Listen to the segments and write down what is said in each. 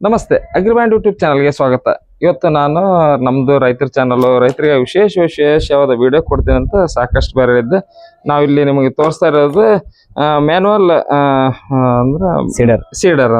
ನಮಸ್ತೆ ಅಗ್ರಿಬ್ಯಾಂಡ್ ಯೂಟ್ಯೂಬ್ ಚಾನಲ್ಗೆ ಸ್ವಾಗತ. ಇವತ್ತು ನಾನು ನಮ್ಮದು ರೈತರ ಚಾನಲ್ಲು ರೈತರಿಗೆ ವಿಶೇಷ ವಿಶೇಷವಾದ ವಿಡಿಯೋ ಕೊಡ್ತೀನಿ ಅಂತ ಸಾಕಷ್ಟು ಬರೆದಿದ್ದೆ ನಾವು ಇಲ್ಲಿ ನಿಮಗೆ ತೋರಿಸ್ತಾ ಇರೋದು ಮ್ಯಾನುವಲ್ ಅಂದ್ರೆ ಸೀಡರ್ ಸೀಡರ್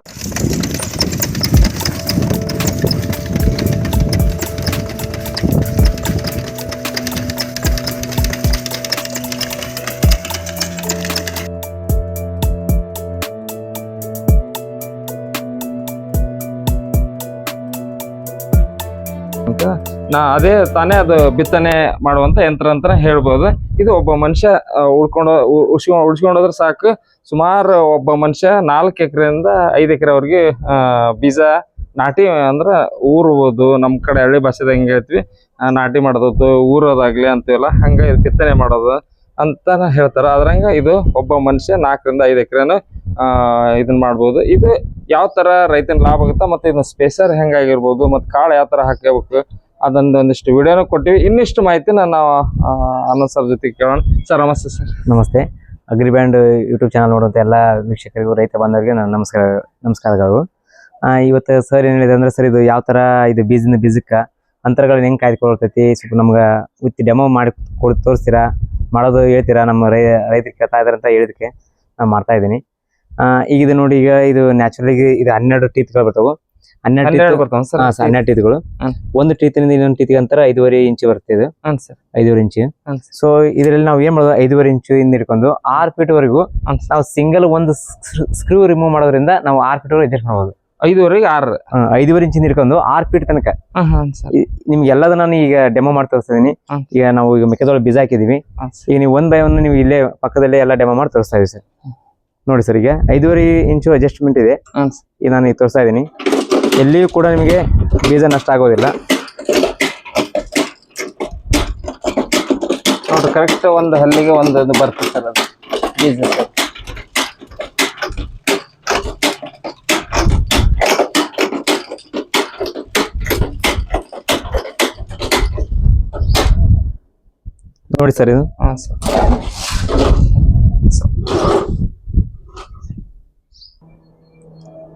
ನಾ ಅದೇ ತಾನೇ ಅದು ಬಿತ್ತನೆ ಮಾಡುವಂತ ಯಂತ್ರ ಅಂತ ಹೇಳ್ಬೋದು. ಇದು ಒಬ್ಬ ಮನುಷ್ಯ ಉಳ್ಕೊಂಡು ಉಳ್ಸ್ಕೊಂಡ್ ಉಳ್ಸ್ಕೊಂಡೋದ್ರೆ ಸಾಕು. ಸುಮಾರು ಒಬ್ಬ ಮನುಷ್ಯ ನಾಲ್ಕು ಎಕರೆಯಿಂದ ಐದು ಎಕರೆವರೆಗೆ ಬೀಜ ನಾಟಿ ಅಂದ್ರೆ ಊರುವುದು. ನಮ್ಮ ಕಡೆ ಹಳ್ಳಿ ಭಾಷೆದಾಗ ಹೆಂಗ್ ಹೇಳ್ತೀವಿ ನಾಟಿ ಮಾಡೋದು ಊರೋದಾಗ್ಲಿ ಅಂತೀವಲ್ಲ, ಹಂಗೆ ಇದು ಬಿತ್ತನೆ ಮಾಡೋದು ಅಂತ ಹೇಳ್ತಾರ. ಅದ್ರಂಗ ಇದು ಒಬ್ಬ ಮನುಷ್ಯ ನಾಲ್ಕರಿಂದ ಐದು ಎಕರೆನ ಇದನ್ನ ಮಾಡ್ಬೋದು. ಇದು ಯಾವ ತರ ರೈತನ ಲಾಭ ಆಗುತ್ತಾ ಮತ್ತೆ ಇದನ್ನ ಸ್ಪೇಸರ್ ಹೆಂಗಾಗಿರ್ಬೋದು, ಮತ್ತೆ ಕಾಳು ಯಾವ ತರ ಹಾಕಬೇಕು ಅದೊಂದು ಒಂದಿಷ್ಟು ವಿಡಿಯೋನ ಕೊಟ್ಟಿವಿ. ಇನ್ನಿಷ್ಟು ಮಾಹಿತಿನ ನಾವು ಅನ್ನ ಸರ್ ಜೊತೆ ಕೇಳೋಣ. ಸರ್, ನಮಸ್ತೆ ಸರ್. ನಮಸ್ತೆ. ಅಗ್ರಿಬ್ಯಾಂಡ್ ಯೂಟ್ಯೂಬ್ ಚಾನಲ್ ನೋಡುವಂಥ ಎಲ್ಲ ವೀಕ್ಷಕರಿಗೂ, ರೈತ ಬಾಂಧವರಿಗೆ ನಾನು ನಮಸ್ಕಾರ, ನಮಸ್ಕಾರಗಳು. ಇವತ್ತು ಸರ್ ಏನು ಹೇಳಿದೆ ಅಂದ್ರೆ ಸರ್ ಇದು ಯಾವ ತರ ಇದು ಬೀಜದಿಂದ ಬೀಜಕ್ಕ ಅಂತರಗಳನ್ನ ಹೆಂಗೆ ಕಾಯ್ದುಕೊಳ್ತೈತಿ ಸ್ವಲ್ಪ ನಮ್ಗೆ ವಿತ್ ಡೆಮೋ ಮಾಡಿ ಕೊಡ್, ತೋರಿಸ್ತೀರಾ? ಮಾಡೋದು ಹೇಳ್ತೀರಾ? ನಮ್ಮ ರೈ ರೈತರಿಗೆ ಕೇಳ್ತಾ ಇದಾರೆ ಅಂತ ಹೇಳಿದಕ್ಕೆ ನಾನು ಮಾಡ್ತಾ ಇದ್ದೀನಿ. ಈಗ ಇದು ನೋಡಿ, ಈಗ ಇದು ನ್ಯಾಚುರಲಿಗೆ ಇದು ಹನ್ನೆರಡು ಟೀತ್ಗಳು ಬರ್ತಾವು. ಹನ್ನೆರಡು ಹನ್ನೆರಡು ಟೀತ್ಗಳು. ಒಂದು ಟೀತಿನಿಂದ ಇನ್ನೊಂದು ಟೀತಿಗೆ ಅಂತರ ಐದುವರೆ ಇಂಚ್ ಸರ್. ಐದೂವರೆ ಇಂಚು. ಸೊ ಇದರಲ್ಲಿ ನಾವು ಏನ್ ಮಾಡೋದು? ಐದುವರೆ ಇಂಚು ಇಂದ ಹಿಡ್ಕೊಂಡು ಆರ್ ಫೀಟ್ ವರೆಗೂ. ನಾವು ಸಿಂಗಲ್ ಒಂದು ಸ್ಕ್ರೂ ರಿಮೂವ್ ಮಾಡೋದ್ರಿಂದ ನಾವು ಆರ್ ಫೀಟ್ ವರೆಗೂ ಎಡ್ಜಸ್ಟ್ ಮಾಡಬಹುದು ಐದುವರೆಗೆ ಆರ್. ಐದುವರೆ ಇಂಚಿನ ಇಂಚಿಂದ ಹಿಡ್ಕೊಂಡು ಆರು ಫೀಟ್ ತನಕ. ನಿಮ್ಗೆ ಎಲ್ಲದನ್ನ ನಾನು ಈಗ ಡೆಮೋ ಮಾಡ್ತಾ ತೋರಿಸ್ತಾ ಹ್ಮ್. ಈಗ ನಾವು ಈಗ ಮೆಕ್ಕೆಜೋಳ ಬೀಜ ಹಾಕಿದೀವಿ. ಈಗ ನೀವು ಒಂದ್ ಬೈ ಒಂದು ನೀವು ಇಲ್ಲೇ ಪಕ್ಕದಲ್ಲೇ ಎಲ್ಲ ಡೆಮೋ ಮಾಡಿ ತೋರಿಸ್ತಾ ಇದೀವಿ ಸರ್. ನೋಡಿ ಸರ್ ಈಗ ಐದೂವರೆ ಇಂಚು ಅಡ್ಜಸ್ಟ್ಮೆಂಟ್ ಇದೆ. ನಾನು ಈಗ ತೋರಿಸ್ತಾ ಇದ್ದೀನಿ ಎಲ್ಲಿಯೂ ಕೂಡ ನಿಮಗೆ ಬೀಜ ನಷ್ಟ ಆಗೋದಿಲ್ಲ. ನೋಡ್ರಿ ಕರೆಕ್ಟ್ ಒಂದು ಹಲ್ಲಿಗೆ ಒಂದು ಬರ್ತದೆ ಸರ್ ಅದು ಬೀಜ ಸರ್. ನೋಡಿ ಸರ್ ಇದು. ಹಾಂ ಸರ್.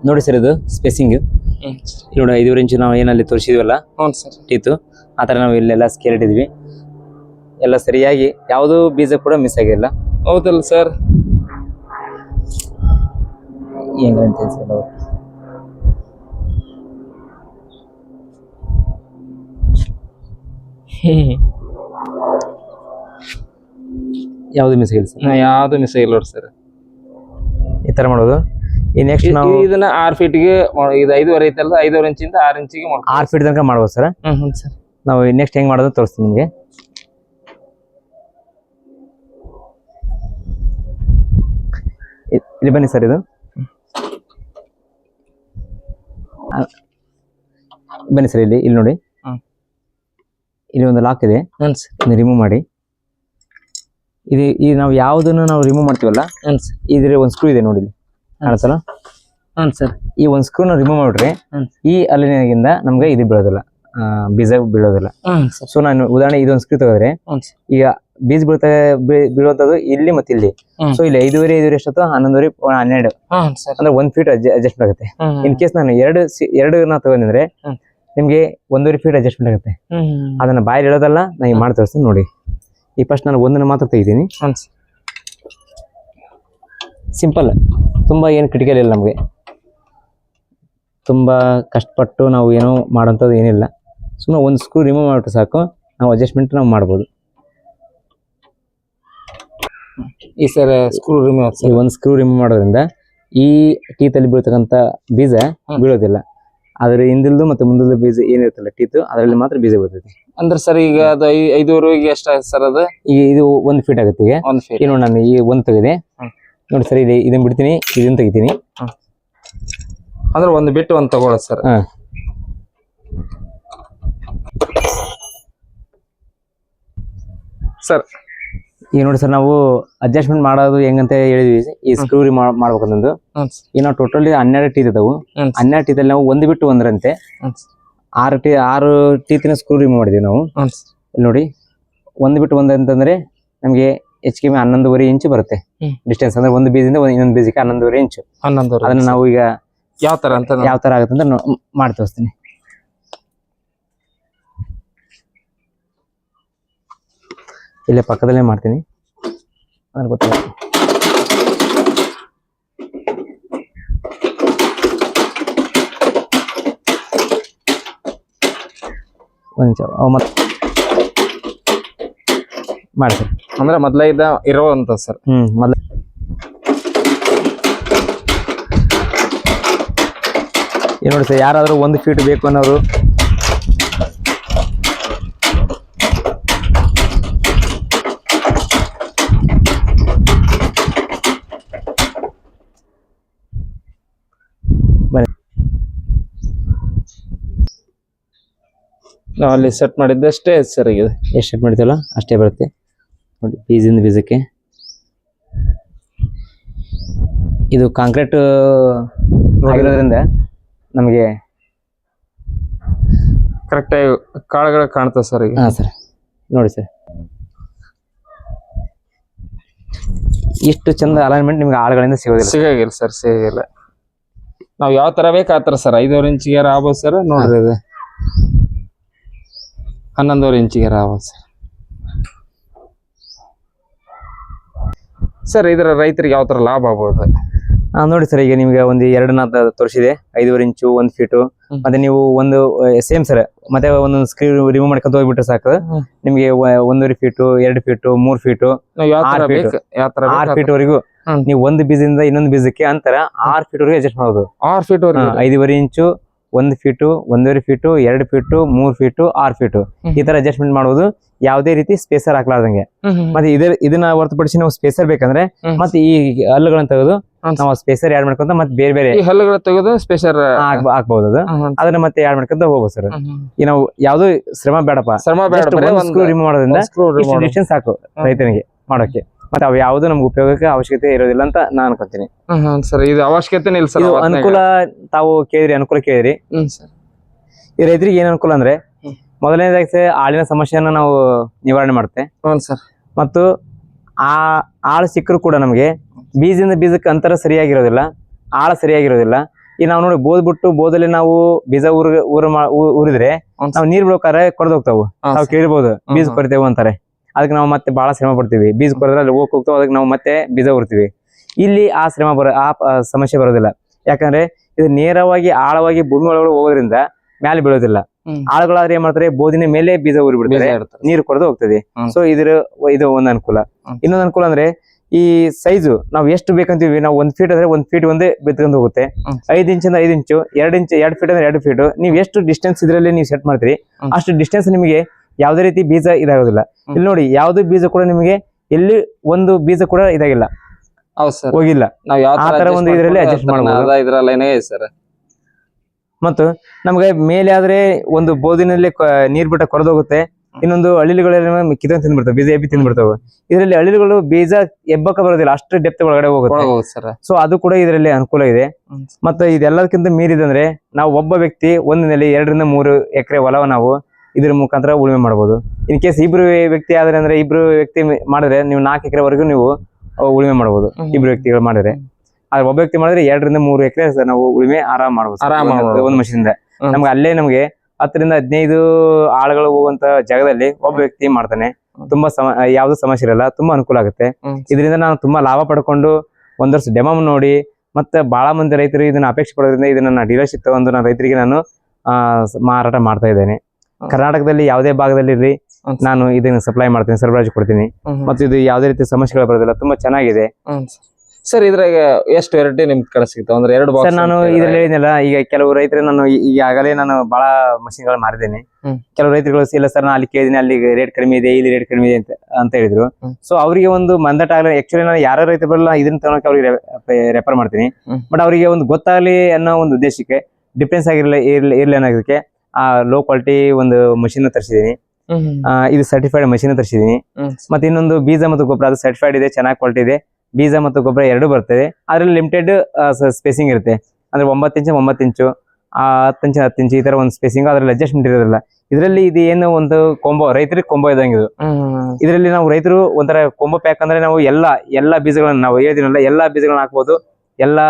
ನೋಡಿ ಸರ್ ಇದು ಸ್ಪೇಸಿಂಗ್ ನೋಡಿ ಐದೂರು ಇಂಚು ನಾವು ಏನಲ್ಲಿ ತೋರಿಸಿದ್ವಲ್ಲ? ಹ್ಞೂ ಸರ್. ಇತ್ತು. ಆ ಥರ ನಾವು ಇಲ್ಲೆಲ್ಲ ಸ್ಕೇಲ್ ಇಟ್ಟಿದ್ವಿ ಎಲ್ಲ ಸರಿಯಾಗಿ ಯಾವುದೂ ಬೀಜ ಕೂಡ ಮಿಸ್ ಆಗಿಲ್ಲ. ಹೌದಲ್ಲ ಸರ್. ಏನಂತ ಸರ್ ಯಾವುದು ಮಿಸ್ ಆಗಿಲ್ಲ ಸರ್? ಯಾವ್ದು ಮಿಸ್ ಆಗಿಲ್ಲ ನೋಡಿ ಸರ್. ಈ ಥರ ಮಾಡೋದು? ಈ ನೆಕ್ಸ್ಟ್ ನಾವು ಇದನ್ನ ಆರ್ ಫೀಟ್ಗೆ ಇದು ಐದುವರೆ ಐತಲ್ಲ ಐದುವರೆ ಇಂಚಿಂದ ಆರ್ ಇಂಚಿಗೆ ಆರ್ ಫೀಟ್ ತನಕ ಮಾಡ್ಬೋದು ಸರ್ ಹ್ಮ್ ಸರ್ ನಾವು ನೆಕ್ಸ್ಟ್ ಹೆಂಗ್ ಮಾಡೋದು ತೋರಿಸ್ತೀನಿ ನಿಮಗೆ. ಇಲ್ಲಿ ಬನ್ನಿ ಸರ್ ಇದು. ಬನ್ನಿ ಸರ್ ಇಲ್ಲಿ ಇಲ್ಲಿ ನೋಡಿ. ಇಲ್ಲಿ ಒಂದು ಲಾಕ್ ಇದೆ. ರಿಮೂವ್ ಮಾಡಿ. ಇದು ಈ ನಾವು ಯಾವುದನ್ನು ನಾವು ರಿಮೂವ್ ಮಾಡ್ತೀವಲ್ಲ ಇದ್ರೆ ಒಂದು ಸ್ಕ್ರೂ ಇದೆ ನೋಡಿ ಇಲ್ಲಿ. ಕಾಣುತ್ತಲ್ಲ ಹ್ಞೂ ಸರ್. ಈ ಒಂದು ಸ್ಕ್ರೂನ ರಿಮೂವ್ ಮಾಡ್ರಿ. ಈ ಅಲ್ಲಿನಿಂದ ನಮ್ಗೆ ಇದು ಬೀಳೋದಿಲ್ಲ. ಬೀಜ ಬೀಳೋದಿಲ್ಲ. ಸೊ ನಾನು ಉದಾಹರಣೆ ಇದೊಂದು ಸ್ಕ್ರೂ ತಗೋದ್ರೆ ಈಗ ಬೀಜ ಬೀಳ್ತಾ ಬೀಳುವಂತದ್ದು ಇಲ್ಲಿ ಮತ್ತೆ ಇಲ್ಲಿ. ಸೊ ಇಲ್ಲಿ ಐದುವರೆ ಐದುವರೆ ಎಷ್ಟೊತ್ತು ಹನ್ನೊಂದುವರೆ ಹನ್ನೆರಡು. ಅಂದ್ರೆ ಒಂದ್ ಫೀಟ್ ಅಡ್ಜಸ್ಟ್ಮೆಂಟ್ ಆಗುತ್ತೆ. ಇನ್ ಕೇಸ್ ನಾನು ಎರಡು ಎರಡು ನಾ ತಗೊಂಡಿದ್ರೆ. ನಿಮ್ಗೆ ಒಂದೂವರೆ ಫೀಟ್ ಅಡ್ಜಸ್ಟ್ಮೆಂಟ್ ಆಗುತ್ತೆ. ಅದನ್ನ ಬಾಯಲ್ಲಿ ಇಡೋದಲ್ಲ ನಾ ಈಗ ಮಾಡಿ ತೋರಿಸ್ತೀನಿ ನೋಡಿ. ಈ ಫಸ್ಟ್ ನಾನು ಒಂದನ್ನ ಮಾತ್ರ ತೆಗಿತೀನಿ. ಸಿಂಪಲ್ ತುಂಬಾ ಏನು ಕ್ರಿಟಿಕಲ್ ಇಲ್ಲ ನಮಗೆ. ತುಂಬಾ ಕಷ್ಟಪಟ್ಟು ನಾವು ಏನೋ ಮಾಡೋಂಥದ್ದು ಏನಿಲ್ಲ. ಸುಮ್ಮನೆ ಒಂದು ಸ್ಕ್ರೂ ರಿಮೂವ್ ಮಾಡಿಬಿಟ್ಟು ಸಾಕು ನಾವು ಅಡ್ಜಸ್ಟ್ಮೆಂಟ್ ನಾವು ಮಾಡ್ಬೋದು. ಈ ಸರ್ ಸ್ಕ್ರೂ ರಿಮೂವ್ ಈ ಒಂದು ಸ್ಕ್ರೂ ರಿಮೂವ್ ಮಾಡೋದ್ರಿಂದ ಈ ಟೀತಲ್ಲಿ ಬೀಳ್ತಕ್ಕಂಥ ಬೀಜ. ಬೀಳೋದಿಲ್ಲ. ಆದರೆ ಹಿಂದಿಲ್ದು ಮತ್ತೆ ಮುಂದಿಲ್ದು ಬೀಜ ಏನಿರುತ್ತಲ್ಲ ಟೀತು ಅದರಲ್ಲಿ ಮಾತ್ರ ಬೀಜ ಬೀಳ್ತೈತಿ ಅಂದ್ರೆ ಸರ್ ಈಗ ಅದು ಐದು ಐದುವರೆಗೆ ಎಷ್ಟು ಸರ್ ಅದು? ಈಗ ಇದು ಒಂದು ಫೀಟ್ ಆಗುತ್ತೆ ಈಗ. ಒಂದು ಫೀಟ್ ಈಗ ನೋಡಿ ನಾನು ಈ ಒಂದು ತೆಗೆದೆ. ನೋಡಿ ಸರ್ ಇದೆ ಇದನ್ನ ಬಿಡ್ತೀನಿ ಇದನ್ನ ತೆಗಿತೀನಿ. ಅಂದ್ರೆ ಒಂದು ಬಿಟ್ಟು ಒಂದು ತಗೊಳ ಸರ್. ಹಾ. ಸರ್. ಈಗ ನೋಡಿ ಸರ್ ನಾವು ಅಡ್ಜಸ್ಟ್ಮೆಂಟ್ ಮಾಡೋದು ಹೆಂಗಂತ ಹೇಳಿದ್ವಿ. ಈ ಸ್ಕ್ರೂ ಮಾಡ್ಬೇಕಂತಂದು. ಈಗ ನಾವು ಟೋಟಲಿ ಹನ್ನೆರಡು ಟೀತ್ ಇದಾವು. ಹನ್ನೆರಡು ಟೀತಲ್ಲಿ ನಾವು ಒಂದು ಬಿಟ್ಟು ಒಂದರಂತೆ. ಆರು ಟೀ ಆರು ಟೀತಿನ ಸ್ಕ್ರೂ ರಿಮೂವ್ ಮಾಡಿದ್ವಿ ನಾವು. ಇಲ್ಲಿ ನೋಡಿ ಒಂದು ಬಿಟ್ಟು ಒಂದು ಅಂತಂದ್ರೆ ನಮಗೆ ಹೆಚ್ಚು ಕಮ್ಮಿ ಹನ್ನೊಂದುವರೆ ಇಂಚು ಬರುತ್ತೆ. ಡಿಸ್ಟೆನ್ಸ್ ಅಂದ್ರೆ ಒಂದು ಬೀಜದಿಂದ ಇನ್ನೊಂದು ಬೀಜಕ್ಕೆ ಹನ್ನೊಂದುವರೆ ಇಂಚು. ಹನ್ನೊಂದು ಅದನ್ನ ನಾವು ಈಗ ಯಾವ ತರ ಅಂತ ಯಾವ ತರ ಆಗುತ್ತೆ ಅಂತ ಮಾಡಿ ತೋರಿಸ್ತೀನಿ. ಇಲ್ಲೇ ಪಕ್ಕದಲ್ಲೇ ಮಾಡ್ತೀನಿ. ಅಂದ್ರೆ ಗೊತ್ತಿಲ್ಲ ಒಂದು ನಿಮಿಷ ಅವು ಮತ್ತೆ ಮಾಡಿ ಸರ್ ಅಂದ್ರೆ ಮೊದ್ಲ ಇದ್ದ ಇರೋವಂತ ಸರ್. ಹ್ಮ್ ಮೊದಲು ಈಗ ನೋಡಿ ಸರ್ ಯಾರಾದ್ರೂ ಒಂದು ಫೀಟ್ ಬೇಕು ಅನ್ನೋರು. ಅಲ್ಲಿ ಸೆಟ್ ಮಾಡಿದ್ದಷ್ಟೇ ಸರ್ ಈಗ. ಎಷ್ಟು ಸೆಟ್ ಮಾಡ್ತೀವಲ್ಲ ಅಷ್ಟೇ ಬರುತ್ತೆ. ನೋಡಿ ಬೀಜದಿಂದ ಬೀಜಕ್ಕೆ. ಇದು ಕಾಂಕ್ರೀಟ್ ಆಗಿರೋದ್ರಿಂದ ನಮಗೆ ಕರೆಕ್ಟ್ ಆಗಿ ಕಾಳುಗಳು ಕಾಣ್ತಾವೆ ಸರ್ ಈಗ. ಹಾಂ ಸರ್. ನೋಡಿ ಸರ್. ಇಷ್ಟು ಚಂದ ಅಲೈನ್ಮೆಂಟ್ ನಿಮ್ಗೆ ಆಳುಗಳಿಂದ ಸಿಗೋದಿಲ್ಲ. ಸಿಗಾಗಿಲ್ಲ ಸರ್ ಸಿಗಾಗಿಲ್ಲ ನಾವು ಯಾವ ತರ ಬೇಕು ಆ ತರ ಸರ್. ಐದೂವರೆ ಇಂಚಿಗೆ ಆಗ್ಬೋದು ಸರ್. ನೋಡ್ರಿ ಇದು. ಹನ್ನೊಂದುವರೆ ಇಂಚಿಗೆ ಆಗ್ಬೋದು ಸರ್. ಸರ್ ಇದರ ರೈತರಿಗೆ ಯಾವ ಥರ ಲಾಭ ಆಗ್ಬೋದು? ನೋಡಿ ಸರ್ ಈಗ ನಿಮ್ಗೆ ಒಂದು ಎರಡು ನಾಲ್ಕು ತೋರಿಸಿದೆ. ಐದೂವರೆ ಇಂಚು ಒಂದು ಫೀಟು. ಮತ್ತೆ ನೀವು ಒಂದು ಸೇಮ್ ಸರ್. ಮತ್ತೆ ಒಂದೊಂದು ಸ್ಕ್ರೀನ್ ರಿಮೂವ್ ಮಾಡ್ಕೊಂತ ಹೋಗ್ಬಿಟ್ರೆ ಸಾಕು. ನಿಮಗೆ ಒಂದೂವರೆ ಫೀಟು ಎರಡು ಫೀಟು ಮೂರ್ ಫೀಟು ಆರು ಫೀಟ್. ವರೆಗೂ. ನೀವು ಒಂದು ಬೀಜದಿಂದ ಇನ್ನೊಂದು ಬೀಜಕ್ಕೆ ಅಂತರ ಆರು ಫೀಟ್ ವರೆಗೂ ಅಡ್ಜಸ್ಟ್ ಮಾಡೋದು ಆರು ಫೀಟ್ ಐದೂವರೆ ಇಂಚು ಒಂದು ಫೀಟು ಒಂದೂವರೆ ಫೀಟು ಎರಡು ಫೀಟು ಮೂರ್ ಫೀಟು ಆರ್ ಫೀಟು ಈ ತರ ಅಡ್ಜಸ್ಟ್ಮೆಂಟ್ ಮಾಡೋದು ಯಾವುದೇ ರೀತಿ ಸ್ಪೇಸರ್ ಹಾಕ್ಲಾರ್ದಂಗೆ. ಮತ್ತೆ ಇದರ ಇದನ್ನ ಹೊರತುಪಡಿಸಿ ನಾವು ಸ್ಪೇಸರ್ ಬೇಕಂದ್ರೆ. ಮತ್ತೆ ಈ ಹಲ್ಲುಗಳನ್ನ ತೆಗೆದು. ನಾವು ಸ್ಪೇಸರ್ ಆಡ್ ಮಾಡ್ಕೊಂತ ಮತ್ತೆ ಬೇರೆ ಬೇರೆ ಈ ಹಲ್ಲುಗಳ ತೆಗೆದು ಸ್ಪೇಸರ್ ಹಾಕ್- ಹಾಕ್ಬಹುದು ಅದು. ಅದನ್ನ ಮತ್ತೆ ಆಡ್ ಮಾಡ್ಕೊಂತ ಹೋಗ್ಬೋದು ಸರ್. ಈ ನಾವು ಯಾವ್ದು ಶ್ರಮ ಬೇಡಪ್ಪ. ಶ್ರಮ ಬೇಡ ರಿಮೂವ್ ಮಾಡೋದ್ರಿಂದ ಡಿಸ್ಟೆನ್ಸ್ ಸಾಕು ರೈತನಿಗೆ ಮಾಡೋಕೆ ಮತ್ತೆ ಅವು ಯಾವ್ದು ನಮ್ಗೆ ಉಪಯೋಗಕ್ಕೆ ಅವಶ್ಯಕತೆ ಇರೋದಿಲ್ಲ ಅಂತ ನಾನು ಅನ್ಕೊಂತೀನಿ. ಸರ್ ಇದು ಅವಶ್ಯಕತೆ ಇಲ್ಲ ಸರ್ ಇದು ಅನುಕೂಲ ತಾವು ಕೇಳಿದ್ರಿ ಅನುಕೂಲ ಸರ್. ಈ ರೈತರಿಗೆ ಏನ್ ಅನುಕೂಲ ಅಂದ್ರೆ ಮೊದಲನೇದಾಗ ಆಳಿನ ಸಮಸ್ಯೆಯನ್ನ ನಾವು ನಿವಾರಣೆ ಮಾಡುತ್ತೆ ಸರ್. ಮತ್ತು ಆ ಆಳು ಸಿಕ್ಕರು ಕೂಡ ನಮಗೆ ಬೀಜದಿಂದ ಬೀಜಕ್ಕೆ ಅಂತರ ಸರಿಯಾಗಿರೋದಿಲ್ಲ ಆಳ ಸರಿಯಾಗಿರೋದಿಲ್ಲ. ಈ ನಾವು ನೋಡಿ ಬೋದ್ ಬಿಟ್ಟು ಬೋದಲ್ಲಿ ನಾವು ಬೀಜ ಊರ್ ಊರ ಊರಿದ್ರೆ ನಾವು ನೀರ್ ಬಿಡೋಕಾರೆ ಹಾ ನಾವು. ಕೇಳಿರ್ಬೋದು ಬೀಜ ಕೊಡ್ತೇವೆ ಅಂತಾರೆ. ಅದಕ್ಕೆ ನಾವು ಮತ್ತೆ ಬಹಳ ಶ್ರಮ ಪಡ್ತೀವಿ. ಬೀಜ ಬರೋದ್ರೆ ಅಲ್ಲಿ ಹೋಗಿ ಹೋಗ್ತಾವ ಅದಕ್ಕೆ ನಾವು ಮತ್ತೆ ಬೀಜ ಉರ್ತೀವಿ ಇಲ್ಲಿ ಆ ಶ್ರಮ ಬರೋ ಆ ಸಮಸ್ಯೆ ಬರೋದಿಲ್ಲ. ಯಾಕಂದ್ರೆ ಇದು ನೇರವಾಗಿ ಆಳವಾಗಿ ಭೂಮಿ ಒಳಗಡೆ ಹೋಗೋದ್ರಿಂದ ಮೇಲೆ ಬೀಳೋದಿಲ್ಲ. ಆಳುಗಳಾದ್ರೆ ಏನ್ ಮಾಡ್ತಾರೆ ಬೋದಿನ ಮೇಲೆ ಬೀಜ ಊರಿ ಬೀಜ ಬಿಡ್ತಾರೆ. ನೀರು ಕೊಡದು ಹೋಗ್ತದೆ. ಸೊ ಇದ್ರ ಇದು ಒಂದು ಅನುಕೂಲ. ಇನ್ನೊಂದ್ ಅನುಕೂಲ ಅಂದ್ರೆ ಈ ಸೈಜು ನಾವು ಎಷ್ಟು ಬೇಕಂತೀವಿ ನಾವು ಒಂದ್ ಫೀಟ್ ಅಂದ್ರೆ ಒಂದ್ ಫೀಟ್ ಒಂದೇ ಬಿತ್ಕೊಂಡು ಹೋಗುತ್ತೆ. ಐದ್ ಐದ್ ಇಂಚಿಂದ ಐದ್ ಇಂಚು ಎರಡ್ ಇಂಚ್ ಎರಡ್ ಫೀಟ್ ಅಂದ್ರೆ ಎರಡು ಫೀಟ್ ನೀವು ಎಷ್ಟು ಡಿಸ್ಟೆನ್ಸ್ ಇದ್ರಲ್ಲಿ ನೀವು ಸೆಟ್ ಮಾಡ್ತೀರಿ ಅಷ್ಟು ಡಿಸ್ಟೆನ್ಸ್ ನಿಮಗೆ ಯಾವುದೇ ರೀತಿ ಬೀಜ ಇದಾಗೋದಿಲ್ಲ. ಇಲ್ಲಿ ನೋಡಿ ಯಾವ್ದು ಬೀಜ ಕೂಡ ನಿಮಗೆ ಎಲ್ಲಿ ಒಂದು ಬೀಜ ಕೂಡ ಇದಾಗಿಲ್ಲ. ಹೋಗಿಲ್ಲ. ನಾವ್ ಯಾವ ತರ ಒಂದು ಇದರಲ್ಲಿ ಇದ್ರಲ್ಲೇನೆ ಸರ್. ಮತ್ತು ನಮಗೆ ಮೇಲೆ ಆದ್ರೆ ಒಂದು ಬೋದಿನಲ್ಲಿ ನೀರ್ ಬಿಟ್ಟ ಕೊರದೋಗುತ್ತೆ. ಇನ್ನೊಂದು ಅಳಿಲುಗಳೆಲ್ಲ ಕಿತ್ಕೊಂಡ್ ತಿಂದ್ಬಿಡ್ತಾವೆ ಬೀಜ ಎಬ್ಬಿ ತಿಂದ್ಬಿಡ್ತಾವೆ. ಇದರಲ್ಲಿ ಅಳಿಲುಗಳು ಬೀಜ ಎಬ್ಬಕ್ಕ ಬರೋದಿಲ್ಲ ಅಷ್ಟು ಡೆಪ್ತ್ ಒಳಗಡೆ ಹೋಗುತ್ತೆ. ಸೊ ಅದು ಕೂಡ ಇದರಲ್ಲಿ ಅನುಕೂಲ ಇದೆ. ಮತ್ತೆ ಇದೆಲ್ಲದಕ್ಕಿಂತ ಮೀರಿದಂದ್ರೆ ನಾವು ಒಬ್ಬ ವ್ಯಕ್ತಿ ಒಂದಿನಲ್ಲಿ ಎರಡರಿಂದ ಮೂರು ಎಕರೆ ಹೊಲವ ನಾವು. ಇದ್ರ ಮುಖಾಂತರ ಉಳುಮೆ ಮಾಡ್ಬೋದು. ಇನ್ ಕೇಸ್ ಇಬ್ರು ವ್ಯಕ್ತಿ ಆದ್ರೆ ಅಂದ್ರೆ ಇಬ್ರು ವ್ಯಕ್ತಿ ಮಾಡಿದ್ರೆ ನೀವು ನಾಲ್ಕು ಎಕರೆವರೆಗೂ ನೀವು ಉಳುಮೆ ಮಾಡ್ಬೋದು. ಇಬ್ರು ವ್ಯಕ್ತಿಗಳು ಮಾಡಿದ್ರೆ. ಆದ್ರೆ ಒಬ್ಬ ವ್ಯಕ್ತಿ ಮಾಡಿದ್ರೆ ಎರಡರಿಂದ ಮೂರು ಎಕರೆ ನಾವು ಉಳುಮೆ ಆರಾಮ್ ಮಾಡ್ಬೋದು. ಆರಾಮ್ ಒಂದು- ಮಷಿನಿಂದ. ನಮ್ಗೆ ಅಲ್ಲೇ ನಮ್ಗೆ ಹತ್ತರಿಂದ ಹದಿನೈದು ಆಳುಗಳು ಹೋಗುವಂತ ಜಾಗದಲ್ಲಿ ಒಬ್ಬ ವ್ಯಕ್ತಿ ಮಾಡ್ತಾನೆ. ತುಂಬಾ ಸಮ ಯಾವ್ದು ಸಮಸ್ಯೆ ಇರಲ್ಲ ತುಂಬಾ ಅನುಕೂಲ ಆಗುತ್ತೆ. ಇದರಿಂದ ನಾನು ತುಂಬಾ ಲಾಭ ಪಡ್ಕೊಂಡು ಒಂದ್ ವರ್ಷ ಡೆಮೋ ನೋಡಿ ಮತ್ತೆ ಬಹಳ ಮಂದಿ ರೈತರು ಇದನ್ನ ಅಪೇಕ್ಷೆ ಪಡೋದ್ರಿಂದ ಇದನ್ನ ನಾನು ಡೀಲರ್ಶಿಪ್ ತಗೊಂಡು ನಾನು ರೈತರಿಗೆ ನಾನು ಆ, ಮಾರಾಟ ಮಾಡ್ತಾ ಇದ್ದೇನೆ. ಕರ್ನಾಟಕದಲ್ಲಿ ಯಾವುದೇ ಭಾಗದಲ್ಲಿ ಇರ್ಲಿ ನಾನು ಇದನ್ನ ಸಪ್ಲೈ ಮಾಡ್ತೀನಿ ಸರಬರಾಜು ಕೊಡ್ತೀನಿ. ಮತ್ತು ಇದು ಯಾವುದೇ ರೀತಿ ಸಮಸ್ಯೆಗಳು ಬರೋದಿಲ್ಲ ತುಂಬಾ ಚೆನ್ನಾಗಿದೆ. ಸರ್. ಇದ್ರಾಗ ಎಷ್ಟು ವೆರೈಟಿ ನಿಮ್ ಕಡೆ ಸಿಗ್ತಾವ? ಅಂದ್ರೆ ಎರಡು ಸರ್ ಬಾಕ್ಸ್ ನಾನು ಇದ್ರಲ್ಲಿ ಹೇಳಿದ್ನಲ್ಲ ಈಗ ಕೆಲವು ರೈತರು ನಾನು ಈಗ ಈಗಾಗಲೇ ನಾನು ಬಹಳ ಮಷಿನ್ಗಳು ಮಾರಿದ್ದೇನೆ. ಹ್ಮ್. ಕೆಲವು ರೈತರುಗಳು ಇಲ್ಲ ಸರ್ ನಾನು ಅಲ್ಲಿ ಕೇಳಿದೀನಿ ಅಲ್ಲಿ ರೇಟ್ ಕಡಿಮೆ ಇದೆ ಇಲ್ಲಿ ರೇಟ್ ಕಡಿಮೆ ಇದೆ ಅಂತ ಅಂತ ಹೇಳಿದ್ರು. ಸೊ ಅವರಿಗೆ ಒಂದು ಮಂದಟ ಆಗಲಿ ಆಕ್ಚುಲಿ ನಾನು ಯಾರ ರೈತ ಬರಲ್ಲ ಇದನ್ನ ತಗೊಳಕ್ಕೆ ಅವ್ರಿಗೆ ರೆಫರ್ ಮಾಡ್ತೀನಿ. ಬಟ್ ಅವರಿಗೆ ಒಂದು ಗೊತ್ತಾಗಲಿ ಅನ್ನೋ ಒಂದು ಉದ್ದೇಶಕ್ಕೆ ಡಿಫ್ರೆನ್ಸ್ ಆಗಿರ್ಲಿ ಇರ್ಲಿ ಇರ್ಲಿ ಅನ್ನೋದಕ್ಕೆ ಆ ಲೋ ಕ್ವಾಲಿಟಿ ಒಂದು ಮಷಿನ್ ತರಿಸಿದೀನಿ ಇದು ಸರ್ಟಿಫೈಡ್ ಮಷಿನ್ ತರಿಸಿದೀನಿ ಮತ್ತೆ ಇನ್ನೊಂದು ಬೀಜ ಮತ್ತು ಗೊಬ್ಬರ ಅದು ಸರ್ಟಿಫೈಡ್ ಇದೆ ಚೆನ್ನಾಗಿ ಕ್ವಾಲಿಟಿ ಇದೆ. ಬೀಜ ಮತ್ತು ಗೊಬ್ಬರ ಎರಡು ಬರ್ತದೆ. ಅದ್ರಲ್ಲಿ ಲಿಮಿಟೆಡ್ ಸ್ಪೇಸಿಂಗ್ ಇರುತ್ತೆ. ಅಂದ್ರೆ ಒಂಬತ್ತು ಇಂಚು ಒಂಬತ್ತು ಇಂಚು ಆ ಹತ್ತು ಇಂಚು ಹತ್ತು ಇಂಚು ಈ ತರ ಒಂದು ಸ್ಪೇಸಿಂಗ್ ಅದ್ರಲ್ಲಿ ಅಡ್ಜಸ್ಟ್ಮೆಂಟ್ ಇರೋದಿಲ್ಲ. ಇದರಲ್ಲಿ ಇದು ಏನು ಒಂದು ಕೊಂಬೋ ರೈತರಿಗೆ ಕೊಂಬೋ ಇದಂಗೆ ಇದು. ಇದರಲ್ಲಿ ನಾವು ರೈತರು ಒಂಥರ ಕೊಂಬೋ ಪ್ಯಾಕ್ ಅಂದ್ರೆ ನಾವು ಎಲ್ಲ ಎಲ್ಲಾ ಬೀಜಗಳನ್ನ ನಾವು ಹೇಳಿದಿನಲ್ಲ ಎಲ್ಲಾ ಬೀಜಗಳನ್ನ ಹಾಕ್ಬೋದು. ಎಲ್ಲಾ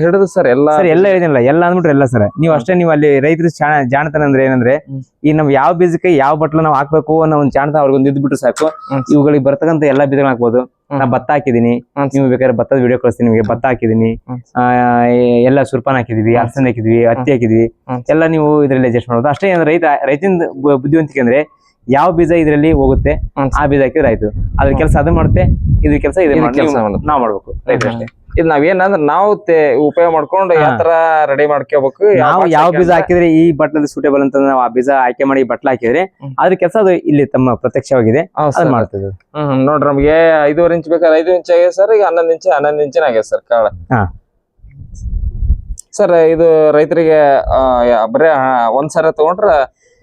ಹಿಡಿದು ಸರ್ ಎಲ್ಲ ಸರ್ ಎಲ್ಲ ಹೇಳಿದಿಲ್ಲ ಎಲ್ಲ ಅಂದ್ಬಿಟ್ರೆ ಎಲ್ಲ ಸರ್. ನೀವು ಅಷ್ಟೇ ನೀವು ಅಲ್ಲಿ ರೈತರು ಜಾಣತನ ಅಂದ್ರೆ ಏನಂದ್ರೆ ಈ ನಮ್ ಯಾವ ಬೀಜಕ್ಕೆ ಯಾವ ಬಟ್ಲ ನಾವು ಹಾಕ್ಬೇಕು ಅನ್ನೋ ಒಂದು ಜಾಣತನ ಅವ್ರಿಗೊಂದು ಇದ್ಬಿಟ್ಟು ಸಾಕು. ಇವುಗಳಿಗೆ ಬರ್ತಕ್ಕಂತ ಎಲ್ಲಾ ಬೀಜಗಳನ್ನ ಹಾಕ್ಬೋದು. ನಾ. ಭತ್ತ ಹಾಕಿದೀನಿ. ನೀವು ಬೇಕಾದ್ರೆ ಭತ್ತದ ವಿಡಿಯೋ ಕಳಿಸ್ತೀನಿ ನಿಮಗೆ ಭತ್ತ ಹಾಕಿದೀನಿ ಎಲ್ಲ ಸುರ್ಪಾನ್ ಹಾಕಿದೀವಿ ಅರ್ಸನ್ ಹಾಕಿದ್ವಿ ಹತ್ತಿ ಹಾಕಿದ್ವಿ. ಎಲ್ಲ ನೀವು ಇದ್ರಲ್ಲಿ ಅಡ್ಜಸ್ಟ್ ಮಾಡೋದು ಅಷ್ಟೇ ಏನಂದ್ರೆ ರೈತ ರೈತನ ಬುದ್ಧಿವಂತಿಕೆ ಅಂದ್ರೆ ಯಾವ ಬೀಜ ಇದ್ರಲ್ಲಿ ಹೋಗುತ್ತೆ ಆ ಬೀಜ ಹಾಕಿದ್ರೆ ಆಯ್ತು. ಅದ್ರ ಕೆಲಸ ಅದು ಮಾಡುತ್ತೆ ಇದ್ರ ಕೆಲಸ ಇದ್ರ. ನಾವು. ಮಾಡ್ಬೇಕು. ರೈತ ಅಷ್ಟೇ. ಇದು ನಾವೇನಂದ್ರ ನಾವು ಉಪಯೋಗ ಮಾಡ್ಕೊಂಡು ಯಾವ. ತರ ರೆಡಿ ಮಾಡ್ಕೋಬೇಕು ನಾವು ಯಾವ ಬೀಜ ಹಾಕಿದ್ರೆ ಈ ಬಟ್ಲಲ್ಲಿ ಸೂಟೇಬಲ್ ಅಂತ ನಾವು ಆ ಬೀಜ ಆಯ್ಕೆ ಮಾಡಿ ಬಟ್ಲ ಹಾಕಿದ್ರೆ. ಅದ್ರ ಕೆಲಸ ಅದು ಇಲ್ಲಿ ತಮ್ಮ ಪ್ರತ್ಯಕ್ಷವಾಗಿದೆ ಮಾಡ್ತದೆ ಹ್ಮ್ ನೋಡ್ರಿ ನಮ್ಗೆ ಐದೂವರೆ ಇಂಚ್ ಬೇಕಾದ್ರೆ ಐದು ಇಂಚ್ ಆಗಿದೆ ಸರ್ ಈಗ ಹನ್ನೊಂದು ಇಂಚ್ ಹನ್ನೊಂದು ಇಂಚಿನ ಆಗಿದೆ ಸರ್ ಕಾಳ. ಸರ್ ಇದು ರೈತರಿಗೆ ಬರೇ ಆ, ಒಂದ್ ಸರ ತಗೊಂಡ್ರ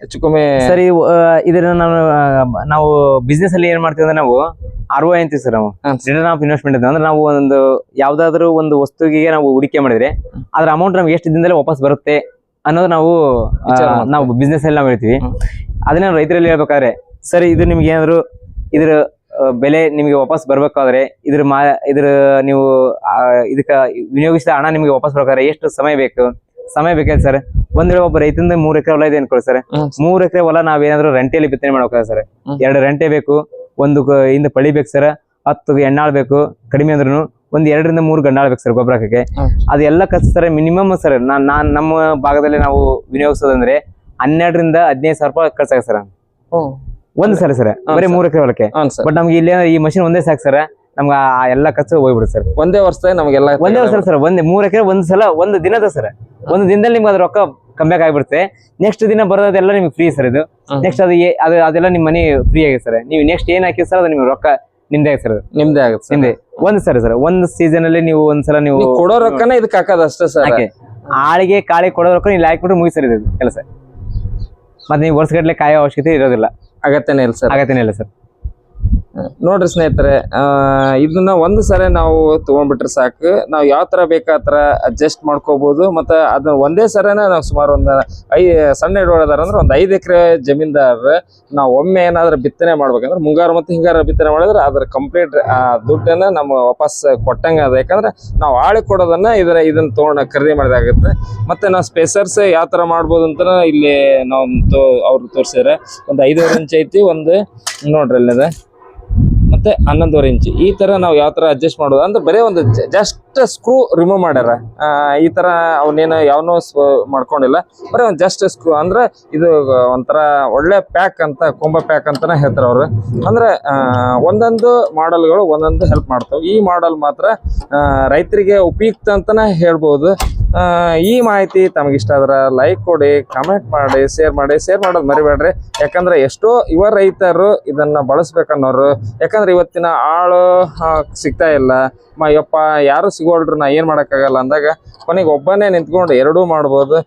ಹೆಚ್ಚು ಕಮ್ಮಿ ಸರಿ ಇದನ್ನ ನಾವು ನಾವು ಬಿಸ್ನೆಸ್ ಅಲ್ಲಿ ಏನ್ ಮಾಡ್ತೀವಿ ಅಂದ್ರೆ ನಾವು ಆರ್ ಅಂತೀವಿ ಸರ್ ನಾವು. ರಿಟರ್ನ್ ಆಫ್ ಇನ್ವೆಸ್ಟ್ಮೆಂಟ್ ಅಂತ. ಅಂದ್ರೆ ನಾವು ಒಂದು ಯಾವ್ದಾದ್ರು ಒಂದು ವಸ್ತುವಿಗೆ ನಾವು ಹೂಡಿಕೆ ಮಾಡಿದ್ರೆ ಅದ್ರ ಅಮೌಂಟ್ ನಮ್ಗೆ ಎಷ್ಟು ದಿನದಲ್ಲಿ ವಾಪಸ್ ಬರುತ್ತೆ ಅನ್ನೋದು ನಾವು. ನಾವು ಬಿಸ್ನೆಸ್ ಅಲ್ಲಿ ನಾವು ಹೇಳ್ತೀವಿ. ಅದನ್ನ ರೈತರಲ್ಲಿ ಹೇಳ್ಬೇಕಾದ್ರೆ ಸರಿ ಇದು ನಿಮ್ಗೆ ಏನಾದ್ರು ಇದ್ರ ಬೆಲೆ ನಿಮಗೆ ವಾಪಸ್ ಬರ್ಬೇಕಾದ್ರೆ ಇದ್ರ ಮಾ ಇದ್ರ ನೀವು ಇದಕ್ಕ ವಿನಿಯೋಗಿಸಿದ ಹಣ ನಿಮಗೆ ವಾಪಸ್ ಬರ್ಬೇಕಾದ್ರೆ ಎಷ್ಟು ಸಮಯ ಬೇಕು? ಸಮಯ ಬೇಕಾಯ್ತು ಸರ್? ಒಂದ್ ವೇಳೆ ಒಬ್ಬ ರೈತಂದ ಮೂರ್ ಎಕರೆ ಹೊಲ ಇದೆ ಅನ್ಕೊಳ್ಳಿ ಸರ್. ಮೂರ್ ಎಕರೆ ಹೊಲ ನಾವೇನಾದ್ರೂ ರೆಂಟೆಯಲ್ಲಿ ಬಿತ್ತನೆ ಮಾಡ್ಬೇಕ ಸರ್. ಎರಡು ರೆಂಟೆ ಬೇಕು ಒಂದು ಇಂದ ಹಿಂದೆ ಪಳಿ ಬೇಕು ಸರ್ ಹತ್ತು ಎಣ್ಣಾಳ್ ಬೇಕು ಕಡಿಮೆ ಅಂದ್ರೂ ಒಂದ್ ಎರಡರಿಂದ ಮೂರು ಗಂಡಾಳ್ ಬೇಕು ಸರ್ ಗೊಬ್ಬರ ಹಾಕಕ್ಕೆ. ಅದೆಲ್ಲ ಖರ್ಚು ಸರ್ ಮಿನಿಮಮ್ ಸರ್. ನಾನ್ ನಾನ್ ನಮ್ಮ ಭಾಗದಲ್ಲಿ ನಾವು ವಿನಿಯೋಗಿಸೋದಂದ್ರೆ ಹನ್ನೆರಡರಿಂದ ಹದಿನೈದು ಸಾವಿರ ರೂಪಾಯಿ ಖರ್ಚಾಗ ಸರ್. ಒಂದ್ ಸರಿ ಸರ್ ಬರೀ ಮೂರ್ ಎಕರೆ ಹೊಲಕ್ಕೆ. ಬಟ್ ನಮ್ಗೆ ಇಲ್ಲಿ ಈ ಮಷಿನ್ ಒಂದೇ ಸಾಕು ಸರ್ ನಮ್ಗೆ ಆ ಎಲ್ಲ ಖರ್ಚು ಹೋಗ್ಬಿಡುತ್ತೆ ಸರ್. ಒಂದೇ ವರ್ಷದ ನಮಗೆಲ್ಲ ಒಂದೇ ವರ್ಷ ಸರ್ ಒಂದೇ ಮೂರ್ ಎಕರೆ ಒಂದ್ ಸಲ ಒಂದು ದಿನದ ಸರ್. ಒಂದು ದಿನದಲ್ಲಿ ನಿಮ್ಗೆ ಅದ್ರ ರೊಕ್ಕ ಕಮ್ಮಿ ಆಗಿಬಿಡುತ್ತೆ. ನೆಕ್ಸ್ಟ್ ದಿನ ಬರೋದೆಲ್ಲ ನಿಮ್ಗೆ ಫ್ರೀ ಸರ್ ಇದು. ನೆಕ್ಸ್ಟ್ ಅದು ಏ- ಅದು ಅದೆಲ್ಲ ನಿಮ್ಮ ಮನೆ ಫ್ರೀ ಆಗಿದೆ ಸರ್. ನೀವು ನೆಕ್ಸ್ಟ್ ಏನ್ ಹಾಕಿ ಸರ್ ಅದು ನಿಮ್ಗೆ ರೊಕ್ಕ ನಿಮ್ದೇ ಆಗಿದೆ ಸರ್ ನಿಮ್ದೇ ಆಗುತ್ತೆ ಸರ್. ನಿಮ್ದೆ. ಒಂದ್ ಸರಿ ಸರ್ ಒಂದ್ ಸೀಸನ್ ಅಲ್ಲಿ ನೀವು ಒಂದ್ಸಲ ನೀವು ನೀವು ಕೊಡೋ ರೊಕ್ಕನ ಇದಕ್ಕೆ ಹಾಕೋದು ಅಷ್ಟೇ ಸರ್. ಹಾಕಿ ಆಳಿಗೆ ಕಾಳಿ ಕೊಡೋ ರೊಕ್ಕ ನೀವು ಹಾಕ್ಬಿಟ್ರೆ ಮುಗಿಸರ್ ಇದು ಕೆಲಸ ಮತ್ತೆ ನೀವು ವರ್ಷಗಟ್ಟಲೆ ಕಾಯೋ ಅವಶ್ಯಕತೆ ಇರೋದಿಲ್ಲ. ಅಗತ್ಯನೇ ಇಲ್ಲ ಸರ್. ಅಗತ್ಯನೇ ಇಲ್ಲ ಸರ್. ನೋಡ್ರಿ ಸ್ನೇಹಿತರೆ ಇದನ್ನ ಒಂದು ಸರಿ ನಾವು ತಗೊಂಡ್ಬಿಟ್ರೆ ಸಾಕು. ನಾವು ಯಾವ ತರ ಬೇಕಾ ಅಡ್ಜಸ್ಟ್ ಮಾಡ್ಕೋಬಹುದು ಮತ್ತೆ ಅದನ್ನ ಒಂದೇ ಸರಿನ ನಾವು ಸುಮಾರು ಒಂದ್ ಐ, ಸಣ್ಣ ಹಿಡುವಳದಾರ ಅಂದ್ರೆ ಒಂದ್ ಐದ್ ಎಕರೆ ಜಮೀನ್ದಾರ ನಾವು ಒಮ್ಮೆ ಏನಾದ್ರೂ ಬಿತ್ತನೆ ಮಾಡ್ಬೇಕಂದ್ರೆ, ಮುಂಗಾರು ಮತ್ತೆ ಹಿಂಗಾರು ಬಿತ್ತನೆ ಮಾಡಿದ್ರೆ ಅದ್ರ ಕಂಪ್ಲೀಟ್ ಆ ದುಡ್ಡನ್ನ ನಮ್ಮ ವಾಪಸ್ ಕೊಟ್ಟಂಗ ಅದ ಯಾಕಂದ್ರೆ ನಾವು ಆಳಿ ಕೊಡೋದನ್ನ ಇದನ್ನ ಇದನ್ನ ತಗೊಂಡ ಖರೀದಿ ಮಾಡಿದಾಗುತ್ತೆ ಮತ್ತೆ ನಾವು ಸ್ಪೇಸರ್ಸ್ ಯಾವ ತರ ಮಾಡ್ಬೋದು ಅಂತ ಇಲ್ಲಿ ನಾವು ತೋ ಅವ್ರು ತೋರಿಸಿದ್ರೆ. ಒಂದು ಐದೂವರೆ ಇಂಚ್ ಐತಿ, ಒಂದು, ನೋಡ್ರಿ ಅಲ್ಲಿದೆ. ಮತ್ತೆ ಹನ್ನೊಂದುವರೆ ಇಂಚು. ಈ ತರ ನಾವು ಯಾವ ತರ ಅಡ್ಜಸ್ಟ್ ಮಾಡೋದು? ಅಂದ್ರೆ ಬರೇ ಒಂದು ಜಸ್ಟ್ ಸ್ಕ್ರೂ ರಿಮೂವ್ ಮಾಡ್ಯಾರ. ಈ ತರ ಅವನೇನು ಯಾವನೋ ಮಾಡ್ಕೊಂಡಿಲ್ಲ. ಬರೀ ಒಂದು ಜಸ್ಟ್ ಸ್ಕ್ರೂ ಅಂದ್ರೆ ಇದು ಒಂಥರ ಒಳ್ಳೆ ಪ್ಯಾಕ್ ಅಂತ, ಕೊಂಬ ಪ್ಯಾಕ್ ಅಂತಾನೆ ಹೇಳ್ತಾರೆ ಅವರು. ಅಂದ್ರೆ ಒಂದೊಂದು ಮಾಡೆಲ್ಗಳು ಒಂದೊಂದು ಹೆಲ್ಪ್ ಮಾಡ್ತವೆ. ಈ ಮಾಡೆಲ್ ಮಾತ್ರ ರೈತರಿಗೆ ಉಪಯುಕ್ತ ಅಂತಾನೆ ಹೇಳ್ಬೋದು. ಈ ಮಾಹಿತಿ ತಮಗೆ ಇಷ್ಟ ಆದ್ರೆ ಲೈಕ್ ಕೊಡಿ ಕಮೆಂಟ್ ಮಾಡಿ ಶೇರ್ ಮಾಡಿ ಶೇರ್ ಮಾಡೋದು ಮರಿಬೇಡ್ರಿ. ಯಾಕಂದ್ರೆ ಎಷ್ಟೋ ಯುವ ರೈತರು ಇದನ್ನ ಬಳಸ್ಬೇಕನ್ನೋರು, ಯಾಕಂದ್ರೆ ಇವತ್ತಿನ ಆಳು ಸಿಗ್ತಾ ಇಲ್ಲ. ಮ, ಯಪ್ಪ, ಯಾರು ಸಿಗೋಳ್ರು ನಾ ಏನ್ ಮಾಡಕ್ಕಾಗಲ್ಲ ಅಂದಾಗ, ಕೊನೆಗೆ ಒಬ್ಬನೇ ನಿಂತ್ಕೊಂಡು ಎರಡೂ ಮಾಡ್ಬೋದು.